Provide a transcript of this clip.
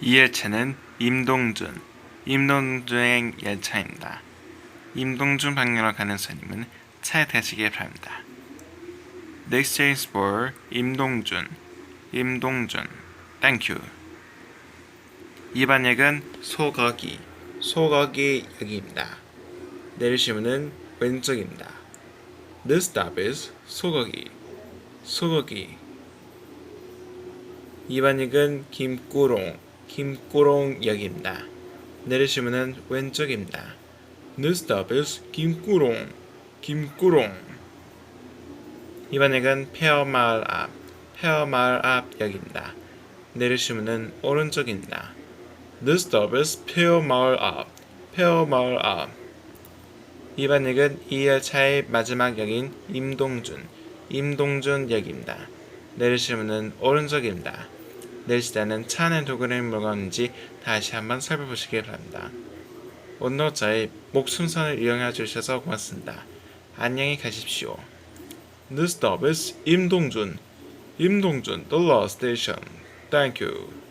이 열차는 임동준, 임동준행 열차입니다. 임동준 방향으로 가는 손님은 차에 타시길 바랍니다. Next is for 임동준, 임동준. Thank you. 이번 역은 소거기, 소거기 역입니다. 내리시면은 왼쪽입니다. This stop is 소거기, 소거기. 이번 역은 김구롱, 김구롱 역입니다. 내리시면은 왼쪽입니다. This stop is 김구롱, 김구롱. 이번 역은 폐허마을 앞, 폐허마을 앞 역입니다. 내리시면은 오른쪽입니다. This stop is 폐허마을 앞, 폐허마을 앞. 이번 역은 이 열차의 마지막 역인 임동준, 임동준 역입니다. 내리시면은 오른쪽입니다. 때는 차 안에 도구를 물건인지 다시 한번 살펴보시기 바랍니다. 온도자의 목순선을 이용해 주셔서 고맙습니다. 안녕히 가십시오. This stop is 임동준, 임동준, the last station. Thank you.